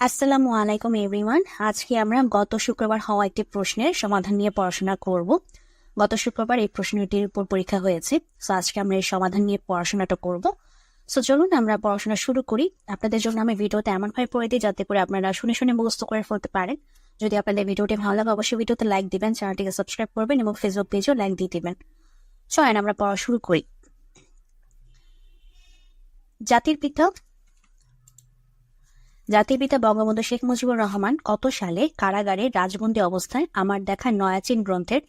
আসসালামু আলাইকুম এভরিওয়ান আজকে আমরা গত শুক্রবার হওয়া একটি প্রশ্নের সমাধান নিয়ে পড়াশোনা করব। গত শুক্রবার এই প্রশ্নটির উপর পরীক্ষা হয়েছে সো আজকে আমরা এই সমাধান নিয়ে পড়াশোনাটা করব। সো চলুন আমরা পড়াশোনা শুরু করি। আপনাদের জন্য আমি ভিডিওতে এমনভাবে পড়ে দিই যাতে করে আপনারা শুনে শুনে মুখস্থ করে ফেলতে পারেন। যদি আপনাদের ভিডিওটি ভালো লাগে, অবশ্যই ভিডিওতে লাইক দিবেন চ্যানেলটিকে সাবস্ক্রাইব করবেন এবং ফেসবুক পেজেও লাইক দিয়ে দিবেন। চলেন আমরা পড়া শুরু করি। জাতির পিতা জাতির পিতা বঙ্গবন্ধু শেখ মুজিবুর রহমান কত সালে কারাগারে রাজবন্দী অবস্থায় আমার দেখা নয়াচীন গ্রন্থের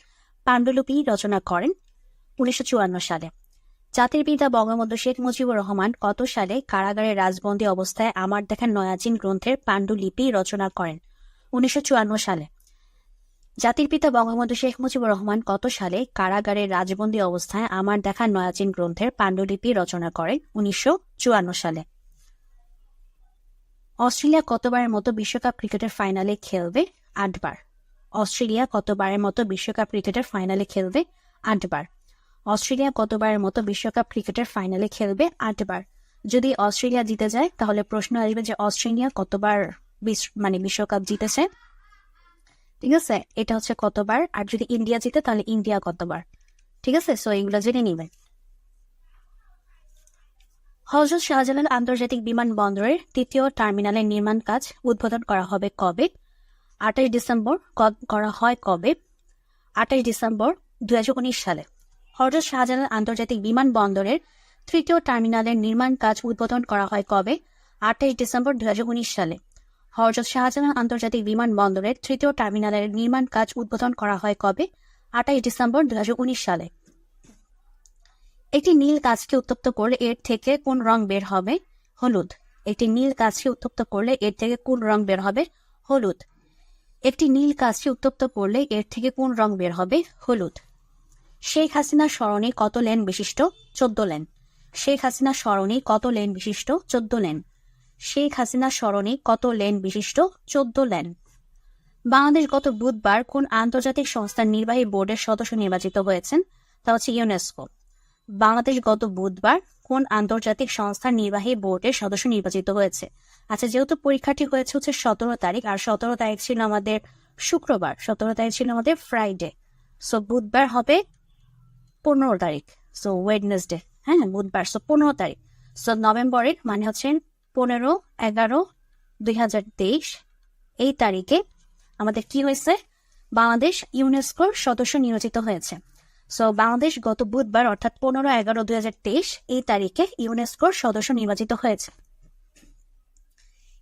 পাণ্ডুলিপি রচনা করেন? উনিশশো চুয়ান্ন সালে। জাতির পিতা বঙ্গবন্ধু শেখ মুজিবুর রহমান কত সালে কারাগারে রাজবন্দী অবস্থায় আমার দেখা নয়াচীন গ্রন্থের পাণ্ডুলিপি রচনা করেন? উনিশশো চুয়ান্ন সালে। জাতির পিতা বঙ্গবন্ধু শেখ মুজিবুর রহমান কত সালে কারাগারে রাজবন্দী অবস্থায় আমার দেখা নয়াচীন গ্রন্থের পাণ্ডুলিপি রচনা করেন? উনিশশো চুয়ান্ন সালে। অস্ট্রেলিয়া কতবারের মতো বিশ্বকাপ ক্রিকেটের ফাইনালে খেলবে? আটবার। অস্ট্রেলিয়া কতবারের মতো বিশ্বকাপ ক্রিকেটের ফাইনালে খেলবে? আটবার। অস্ট্রেলিয়া কতবারের মতো বিশ্বকাপ ক্রিকেটের ফাইনালে খেলবে? আটবার। যদি অস্ট্রেলিয়া জিতে যায়, তাহলে প্রশ্ন আসবে যে অস্ট্রেলিয়া কতবার মানে বিশ্বকাপ জিতেছে? ঠিক আছে? এটা হচ্ছে কতবার। আর যদি ইন্ডিয়া জিতে, তাহলে ইন্ডিয়া কতবার? ঠিক আছে? সো এগুলো জেনে নিবেন। হজরত শাহজালাল আন্তর্জাতিক বিমানবন্দরের তৃতীয় টার্মিনালের নির্মাণ কাজ উদ্বোধন করা হবে কবে? আঠাশ ডিসেম্বর করা হয় কবে? আঠাশ ডিসেম্বর দুই সালে। হজরত শাহজালাল আন্তর্জাতিক বিমানবন্দরের তৃতীয় টার্মিনালের নির্মাণ কাজ উদ্বোধন করা হয় কবে? আঠাশ ডিসেম্বর দুই হাজার উনিশ সালে। হজরত শাহজালাল আন্তর্জাতিক বিমানবন্দরের তৃতীয় টার্মিনালের নির্মাণ কাজ উদ্বোধন করা হয় কবে? আঠাশ ডিসেম্বর দুই হাজার উনিশ সালে। একটি নীল গাছকে উত্তপ্ত করলে এর থেকে কোন রং বের হবে? হলুদ। একটি নীল গাছকে উত্তপ্ত করলে এর থেকে কোন রং বের হবে? হলুদ। একটি নীল গাছকে উত্তপ্ত করলে এর থেকে কোন রং বের হবে? হলুদ। শেখ হাসিনার স্মরণে কত লেন বিশিষ্ট? চোদ্দ লেন। শেখ হাসিনা স্মরণে কত লেন বিশিষ্ট? চোদ্দ লেন। শেখ হাসিনার স্মরণে কত লেন বিশিষ্ট? চোদ্দ লেন। বাংলাদেশ গত বুধবার কোন আন্তর্জাতিক সংস্থার নির্বাহী বোর্ডের সদস্য নির্বাচিত হয়েছেন? তা হচ্ছে ইউনেস্কো। বাংলাদেশ গত বুধবার কোন আন্তর্জাতিক সংস্থার নির্বাহী বোর্ডের সদস্য নির্বাচিত হয়েছে? আচ্ছা যেহেতু পরীক্ষাটি হয়েছে হচ্ছে সতেরো তারিখ, আর সতেরো তারিখ ছিল আমাদের শুক্রবার, সতেরো তারিখ ছিল আমাদের ফ্রাইডে সো বুধবার হবে পনেরো তারিখ। সো ওয়েডনেসডে হ্যাঁ বুধবার। সো পনেরো তারিখ। সো নভেম্বরের মানে হচ্ছে পনেরো, এগারো, দুই হাজার তেইশ। এই তারিখে আমাদের কি হয়েছে? বাংলাদেশ ইউনেস্কোর সদস্য নিয়োজিত হয়েছে। সো বাংলাদেশ গত বুধবার, অর্থাৎ পনেরো এগারো দুই এই তারিখে ইউনেস্কোর সদস্য নির্বাচিত হয়েছে।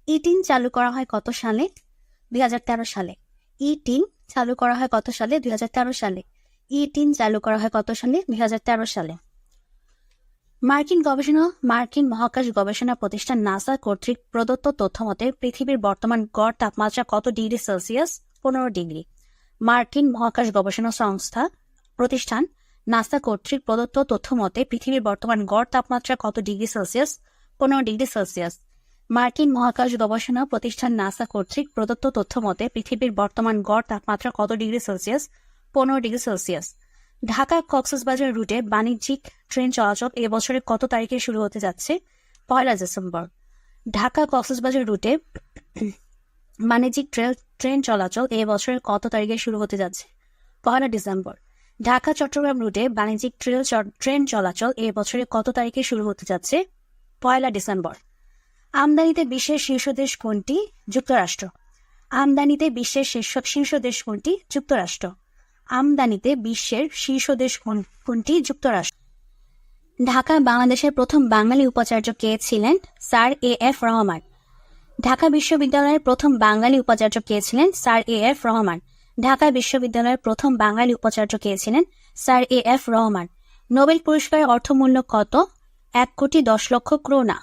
ইটিন চালু করা হয় কত সালে? দুই হাজার তেরো সালে। ই টিন চালু করা হয় কত সালে? দুই হাজার তেরো সালে। ই টিন চালু করা হয় কত সালে? দুই হাজার তেরো সালে। মার্কিন গবেষণা, মার্কিন মহাকাশ গবেষণা প্রতিষ্ঠান নাসা কর্তৃক প্রদত্ত তথ্য মতে, পৃথিবীর বর্তমান গড় তাপমাত্রা কত ডিগ্রি সেলসিয়াস? পনেরো ডিগ্রি। মার্কিন মহাকাশ গবেষণা সংস্থা প্রতিষ্ঠান, নাসা কর্তৃক প্রদত্ত তথ্য মতে পৃথিবীর বর্তমান গড় তাপমাত্রা কত ডিগ্রি সেলসিয়াস? পনেরো ডিগ্রি সেলসিয়াস। মার্কিন মহাকাশ গবেষণা প্রতিষ্ঠান নাসা কর্তৃক প্রদত্ত তথ্য মতে পৃথিবীর বর্তমান গড় তাপমাত্রা কত ডিগ্রি সেলসিয়াস? পনেরো ডিগ্রি সেলসিয়াস। ঢাকা কক্সবাজার রুটে বাণিজ্যিক ট্রেন চলাচল এ এবছরে কত তারিখে শুরু হতে যাচ্ছে? পয়লা ডিসেম্বর। ঢাকা কক্সবাজার রুটে বাণিজ্যিক ট্রেন চলাচল এ বছরের কত তারিখে শুরু হতে যাচ্ছে? পয়লা ডিসেম্বর। ঢাকা, চট্টগ্রাম রুটে বাণিজ্যিক ট্রেন চ- ট্রেন চলাচল এ বছরে কত তারিখে শুরু হতে যাচ্ছে? পয়লা ডিসেম্বর। আমদানিতে বিশ্বের শীর্ষ দেশ কোনটি? যুক্তরাষ্ট্র। আমদানিতে বিশ্বের শীর্ষ দেশ কোনটি? যুক্তরাষ্ট্র। আমদানিতে বিশ্বের শীর্ষ দেশ কোন- কোনটি? যুক্তরাষ্ট্র। ঢাকা, বাংলাদেশের প্রথম বাঙালি উপাচার্য কে ছিলেন? Sir A F Rahman. Dhaka বিশ্ববিদ্যালয়ের প্রথম বাঙালি উপাচার্য কে ছিলেন? Sir A F Rahman. Dhaka বিশ্ববিদ্যালয়ের প্রথম বাঙালি উপাচার্য কে ছিলেন? Sir A F Rahman. Nobel পুরস্কারের অর্থমূল্য কত? এক কোটি দশ লক্ষ ক্রোনা।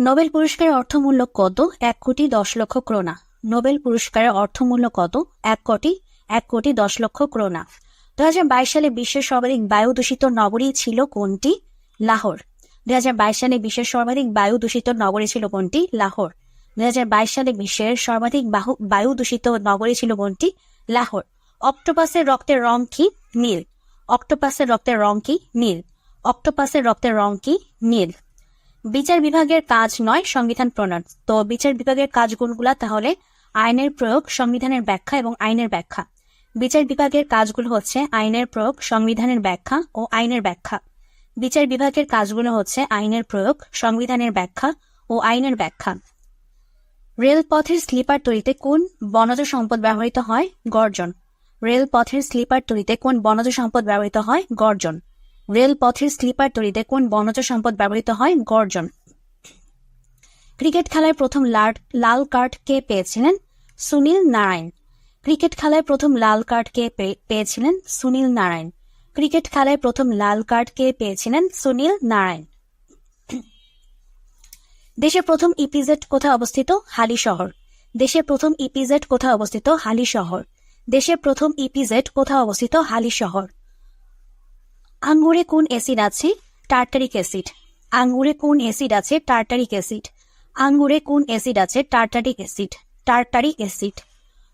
নোবেল পুরস্কারের অর্থমূল্য কত? এক কোটি দশ লক্ষ ক্রোনা। নোবেল পুরস্কারের অর্থমূল্য কত? এক কোটি। এক কোটি দশ লক্ষ ক্রোনা। দুই হাজার বাইশ সালে বিশ্বের সর্বাধিক বায়ু দূষিত নগরী ছিল কোনটি? লাহোর। দুই হাজার বাইশ সালে বিশ্বের সর্বাধিক বায়ু দূষিত নগরী ছিল কোনটি? লাহোর। দুই হাজার বাইশ সালে বিশ্বের সর্বাধিক বাহু- বায়ু দূষিত নগরী ছিল কোনটি? লাহোর। অক্টোপাসের রক্তের রং কি? নীল। অক্টোপাসের রক্তের রং কি? নীল। অক্টোপাসের রক্তের রং কি? নীল। বিচার বিভাগের কাজ নয়, সংবিধান প্রণয়ন। তো বিচার বিভাগের কাজগুলোগুলা তাহলে আইনের প্রয়োগ, সংবিধানের ব্যাখ্যা এবং আইনের ব্যাখ্যা। বিচার বিভাগের কাজগুলো হচ্ছে আইনের প্রয়োগ, সংবিধানের ব্যাখ্যা ও আইনের ব্যাখ্যা। বিচার বিভাগের কাজগুলো হচ্ছে আইনের প্রয়োগ, সংবিধানের ব্যাখ্যা ও আইনের ব্যাখ্যা। রেলপথের স্লিপার তৈরিতে কোন বনজ সম্পদ ব্যবহৃত হয়? গর্জন। রেলপথের স্লিপার তৈরিতে কোন বনজ সম্পদ ব্যবহৃত হয়? গর্জন। রেলপথের স্লিপার তৈরিতে কোন বনজ সম্পদ ব্যবহৃত হয়? গর্জন। ক্রিকেট খেলায় প্রথম লাল- কার্ড কে পেয়েছিলেন? সুনীল নারায়ণ। ক্রিকেট খেলায় প্রথম লাল কার্ড কে পেয়েছিলেন? সুনীল নারায়ণ। ক্রিকেট খেলায় প্রথম লাল কার্ড কে পেয়েছিলেন? সুনীল নারায়ণ। দেশের প্রথম ইপিজেড কোথায় অবস্থিত? হালি শহর। দেশের প্রথম ইপিজেড কোথায় অবস্থিত? হালি শহর। দেশের প্রথম ইপিজেড কোথায় অবস্থিত? হালি শহর। আঙ্গুরে কোন অ্যাসিড আছে? Tartaric acid. আঙ্গুরে কোন অ্যাসিড আছে? Tartaric acid. আঙ্গুরে কোন অ্যাসিড আছে? Tartaric acid. Tartaric acid.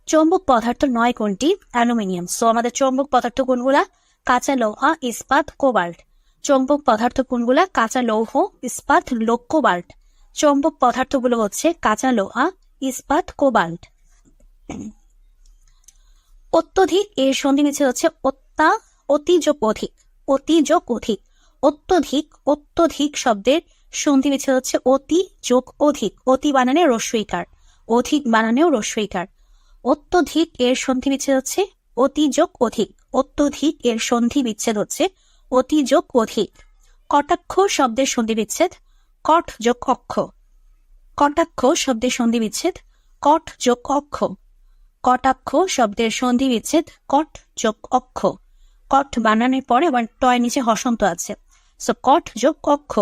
চৌম্বক পদার্থ নয় কোনটি? অ্যালুমিনিয়াম। সো আমাদের চৌম্বক পদার্থ কোনগুলা? কাঁচা লৌহা, ইস্পাত, কোবাল্ট। চৌম্বক পদার্থ কোনগুলা? কাঁচা লৌহ, ইস্পাত লোক কোবাল্ট। চৌম্বক পদার্থগুলো হচ্ছে কাঁচা লোহা, ইস্পাত, কোবাল্ট। অত্যধিক, এর সন্ধি নিচে হচ্ছে অত্যা অতি যোগ অধিক অতি যোগ অধিক। অত্যধিক অত্যধিক শব্দের সন্ধি নিচে হচ্ছে অতি যোগ অধিক, অতি বানানে রস্বইকার, অধিক বানানেও রস্বইকার। অত্যধিক, এর সন্ধি বিচ্ছেদ হচ্ছে অতি যোগ অধিক, অত্যধিক, এর সন্ধি বিচ্ছেদ হচ্ছে অতি যোগ অধিক। কটাক্ষ শব্দের সন্ধি বিচ্ছেদ কট যোগ কক্ষ। কটাক্ষ শব্দের সন্ধি বিচ্ছেদ কট যোগ অক্ষ কটাক্ষ শব্দের সন্ধি বিচ্ছেদ কট যোগ অক্ষ কট বানানোর পরে আবার টয় নিচে হসন্ত আছে। সো কট যোগ কক্ষ।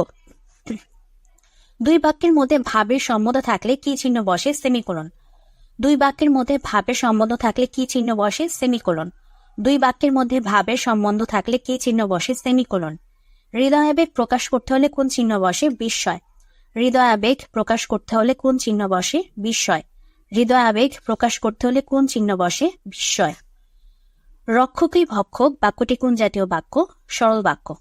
দুই বাক্যের মধ্যে ভাবের সম্বন্ধ থাকলে কি চিহ্ন বসে? সেমিকোলন। দুই বাক্যের মধ্যে ভাবের সম্বন্ধ থাকলে কি চিহ্ন বসে? সেমিকোলন। দুই বাক্যের মধ্যে ভাবের সম্বন্ধ থাকলে কি চিহ্ন বসে? সেমিকোলন। হৃদয়াবেগ প্রকাশ করতে হলে কোন চিহ্ন বসে? বিস্ময়। হৃদয়াবেগ প্রকাশ করতে হলে কোন চিহ্ন বসে? বিস্ময়। হৃদয়াবেগ প্রকাশ করতে হলে কোন চিহ্ন বসে? বিস্ময়। রক্ষকই ভক্ষক, বাক্যটি কোন জাতীয় বাক্য? সরল বাক্য।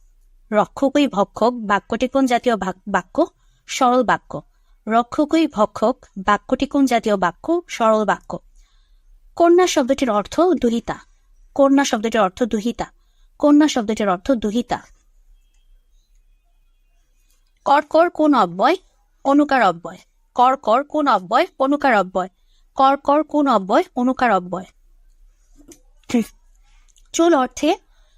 রক্ষকই ভক্ষক, বাক্যটি কোন জাতীয় বাক্য? সরল বাক্য। রক্ষকই ভক্ষক, বাক্যটি কোন জাতীয় বাক্য? সরল বাক্য। কন্যা শব্দটির অর্থ দুহিতা। কন্যা শব্দটির অর্থ দুহিতা। কন্যা শব্দটির অর্থ দুহিতা। কর কোন অব্যয়, অনুকার অব্যয়। কর কর কোন অব্যয়, অনুকার অব্যয়। কর কর কোন অব্যয়, অনুকার অব্যয়। চুল অর্থে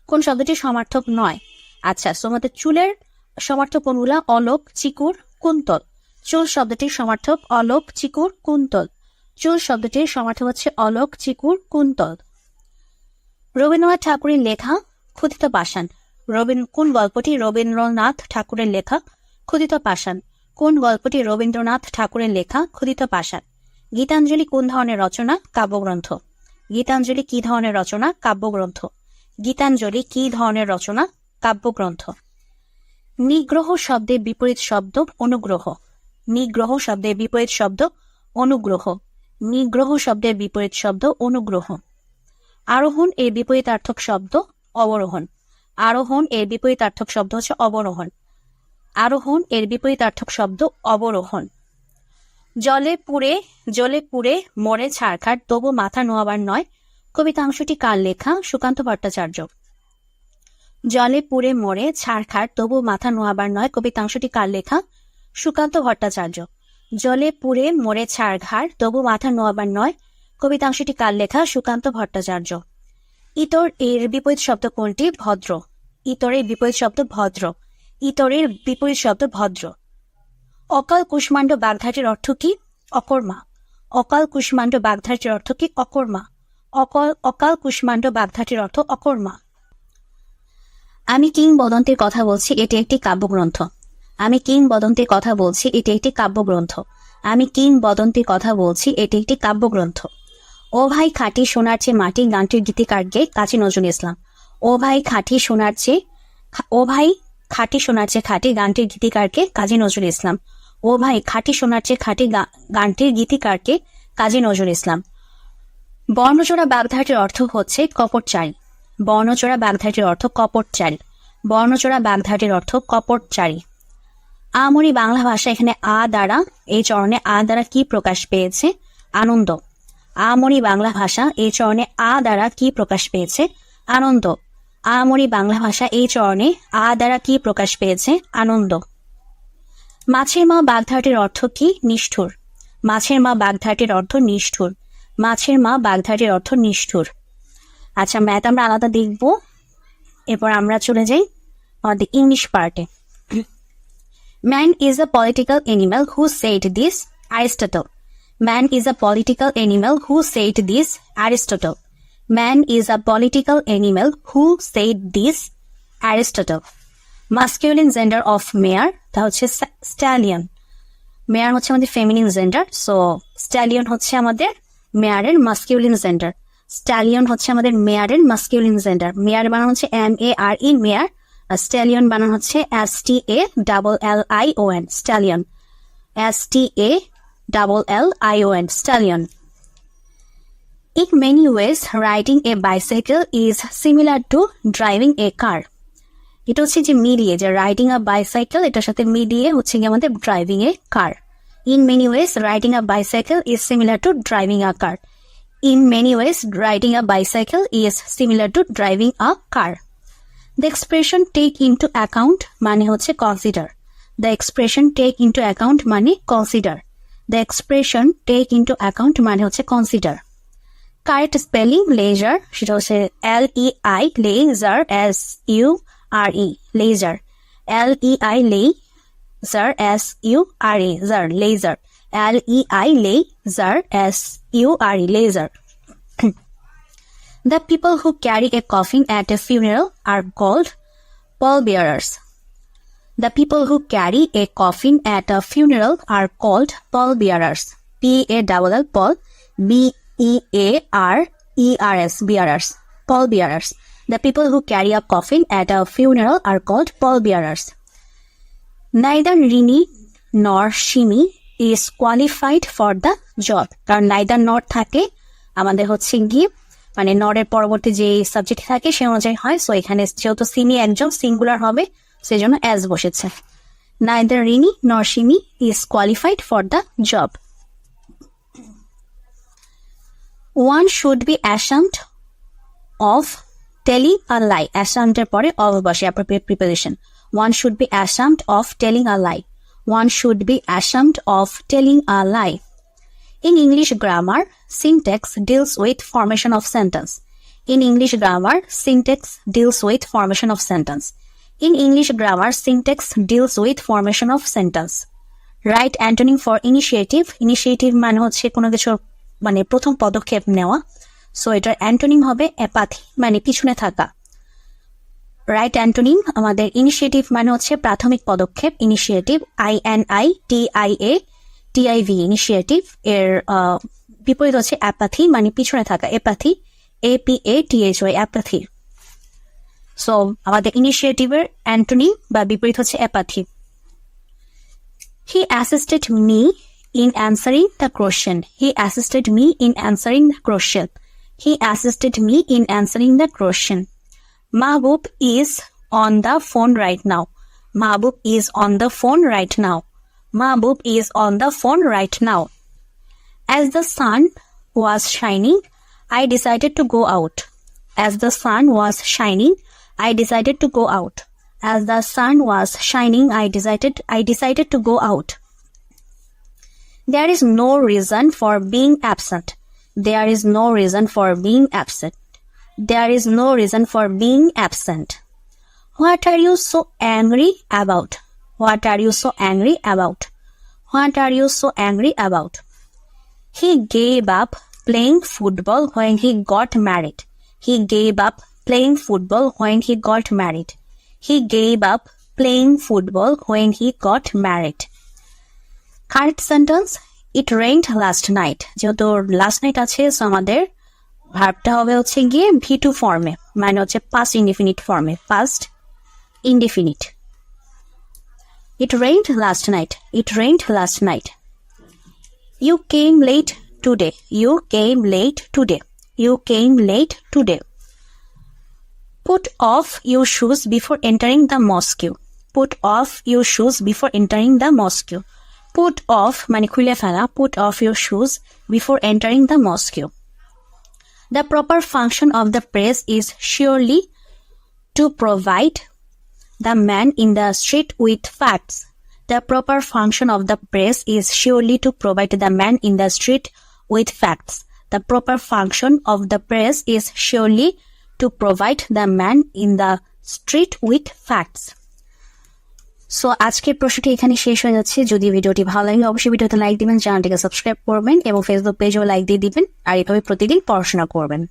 কোন শব্দটি সমার্থক নয়। আচ্ছা so আমাদের চুলের সমার্থক কোনগুলা? অলোক, চিকুর, কুন্তল। চুল শব্দটির সমার্থক অলোক, চিকুর, কুন্তল। চুল শব্দটির সমার্থক হচ্ছে অলোক, চিকুর, কুন্তল। রবীন্দ্রনাথ ঠাকুরের লেখা ক্ষুদিত পাষাণ। রবীন্দ্র কোন গল্পটি রবীন্দ্রনাথ ঠাকুরের লেখা? ক্ষুদিত পাষাণ। কোন গল্পটি রবীন্দ্রনাথ ঠাকুরের লেখা? ক্ষুদিত পাষাণ। গীতাঞ্জলি কোন ধরনের রচনা? কাব্যগ্রন্থ। গীতাঞ্জলি কি ধরনের রচনা? কাব্যগ্রন্থ। গীতাঞ্জলি কি ধরনের রচনা? কাব্যগ্রন্থ। নিগ্রহ শব্দের বিপরীত শব্দ, অনুগ্রহ। নিগ্রহ শব্দের বিপরীত শব্দ, অনুগ্রহ। নিগ্রহ শব্দের বিপরীত শব্দ, অনুগ্রহ। আরোহণ এর বিপরীতার্থক শব্দ, অবরোহণ। আরোহণ এর বিপরীতার্থক শব্দ হচ্ছে অবরোহণ। আরোহণ এর বিপরীতার্থক শব্দ অবরোহণ। জলে পুড়ে জলে পুড়ে, মরে ছাড়খাট, তবু মাথা নোয়াবার নয়, কবিতাংশটি কার লেখা? সুকান্ত ভট্টাচার্য। জলে পুড়ে, মরে ছাড়খাট, তবু মাথা নোয়াবার নয়, কবিতাংশটি কার লেখা? সুকান্ত ভট্টাচার্য। জলে পুড়ে, মরে ছাড়ঘাট তবু মাথা নোয়াবার নয়, কবিতাংশটি কার লেখা? সুকান্ত ভট্টাচার্য। ইতর এর বিপরীত শব্দ কোনটি? ভদ্র। ইতরের বিপরীত শব্দ ভদ্র। ইতরের বিপরীত শব্দ ভদ্র। অকাল কুষ্মাণ্ড বাগধাটির অর্থ কি? অকর্মা। অকাল কুষ্মাণ্ড বাগধাটির অর্থ কি? অকর্মা। অকাল অকাল কুষ্মাণ্ড বাগধাটির অর্থ অকর্মা। আমি কিংবদন্তির কথা বলছি, এটি একটি কাব্যগ্রন্থ। আমি কিংবদন্তির কথা বলছি, এটি একটি কাব্যগ্রন্থ। আমি কিংবদন্তির কথা বলছি, এটি একটি কাব্যগ্রন্থ। ও ভাই খাঁটি সোনার চেয়ে মাটি গানটির গীতিকার গে কাজী নজরুল ইসলাম। ও ভাই খাঁটি সোনার চেয়ে ও ভাই খাঁটি সোনার চেয়ে খাঁটি গানটির গীতিকারকে কাজী নজরুল ইসলাম। ও ভাই, খাঁটি সোনার চেয়ে খাঁটি গানটির গীতিকারকে কাজী নজরুল ইসলাম। বর্ণচোরা বাগধাটির অর্থ হচ্ছে কপট চাল বর্ণচোরা বাগধাটির অর্থ কপট চাল বর্ণচোরা বাগধাটির অর্থ কপট চারি আমরি বাংলা ভাষা এখানে আ দ্বারা, এই চরণে আ দ্বারা কি প্রকাশ পেয়েছে? আনন্দ। আমরি বাংলা ভাষা এই চরণে আ দ্বারা কি প্রকাশ পেয়েছে? আনন্দ। আমরি বাংলা ভাষা এই চরণে আ দ্বারা কি প্রকাশ পেয়েছে? আনন্দ। মাছের মা বাগধাটির অর্থ কি? নিষ্ঠুর। মাছের মা বাগধাটির অর্থ নিষ্ঠুর। মাছের মা বাগধাটির অর্থ নিষ্ঠুর। আচ্ছা ম্যাথ আমরা আলাদা দেখব। এরপর আমরা চলে যাই আমাদের ইংলিশ পার্টে man is a political animal who said this Aristotle man is a political animal who said this Aristotle man is a political animal who said this Aristotle masculine gender of mare তা হচ্ছে stallion mare হচ্ছে আমাদের feminine gender so stallion হচ্ছে আমাদের মেয়ারের masculine gender stallion হচ্ছে আমাদের মেয়ারের masculine gender মেয়ার বানানো হচ্ছে এম এ আর ই মেয়ার স্ট্যালিয়ন বানানো হচ্ছে S T A double L I O N stallion S T A double L I O N stallion In many ways, riding a bicycle is similar to driving a car. এটা হচ্ছে যে মিলিয়ে যে riding a bicycle এটার সাথে মিলিয়ে হচ্ছে কি আমাদের driving a car in many ways riding a bicycle is similar to driving a car in many ways riding a bicycle is similar to driving a car the expression take into account মানে হচ্ছে consider the expression take into account মানে consider the expression take into account মানে হচ্ছে consider correct spelling leisure সেটা হচ্ছে L E I leisure S U R E leisure L E I leisure S U R E jar leisure L E I leisure S U R E leisure The people who carry a coffin at a funeral are called pallbearers. The people who carry a coffin at a funeral are called pallbearers. P A double L Paul B E A R E R S bearers. Pallbearers. The people who carry a coffin at a funeral are called pallbearers. Neither Rini nor Shimi is qualified for the job. কারণ neither nor থাকে আমাদের হচ্ছে গিয়ে মানে নরের পরবর্তী যে subject থাকে সে অনুযায়ী হয় সো এখানে যেহেতু সিমি একজন সিঙ্গুলার হবে সেজন্য অ্যাজ বসেছে neither Rini nor Simi is qualified for the job one should be ashamed of telling a lie অ্যাসামটের পরে অফ বসে preparation one should be ashamed of telling a lie one should be ashamed of telling a lie in English grammar syntax deals with formation of sentence in English grammar syntax deals with formation of sentence in English grammar syntax deals with formation of sentence right antonym for initiative initiative মানে হচ্ছে কোনো কিছু মানে প্রথম পদক্ষেপ নেওয়া। So এটার antonym হবে অ্যাপাথি মানে পিছনে থাকা। রাইট অ্যান্টোনিম, আমাদের ইনিশিয়েটিভ মানে হচ্ছে প্রাথমিক পদক্ষেপ initiative I N I T I A T I V initiative এর বিপরীত হচ্ছে অ্যাপাথি মানে পিছনে থাকা apathy A P A T H Y apathy. So আমাদের ইনিশিয়েটিভের অ্যান্টনি বা বিপরীত হচ্ছে apathy. He assisted me in answering the question. He assisted me in answering the question. He assisted me in answering the question. Mahbub is on the phone right now. Mahbub is on the phone right now. Mahbub is on the phone right now. As the sun was shining, I decided to go out. As the sun was shining, I decided to go out. As the sun was shining, I decided I decided to go out. There is no reason for being absent. There is no reason for being absent. There is no reason for being absent. What are you so angry about? What are you so angry about? What are you so angry about? He gave up playing football when he got married. He gave up playing football when he got married. He gave up playing football when he got married. Correct sentence. It rained last night. যেহেতু last night আছে so আমাদের ভার্বটা হবে হচ্ছে গিয়ে V two ফর্মে মানে হচ্ছে পাস্ট ইনডিফিনিট ফর্মে past indefinite It rained last night. It rained last night. You came late today. You came late today. You came late today. Put off your shoes before entering the mosque. put off your shoes before entering the mosque. Put off মানে খুলে ফেলা put off your shoes before entering the mosque. The proper function of the press is surely to provide the man in the street with facts. The proper function of the press is surely to provide the man in the street with facts. The proper function of the press is surely to provide the man in the street with facts. So আজকের প্রশ্নটি এখানে শেষ হয়ে যাচ্ছে। যদি ভিডিওটি ভালো লাগে, অবশ্যই ভিডিওতে লাইক দিবেন, চ্যানেলটিকে সাবস্ক্রাইব করবেন এবং ফেসবুক পেজেও লাইক দিয়ে দিবেন। আর এভাবে প্রতিদিন পড়াশোনা করবেন।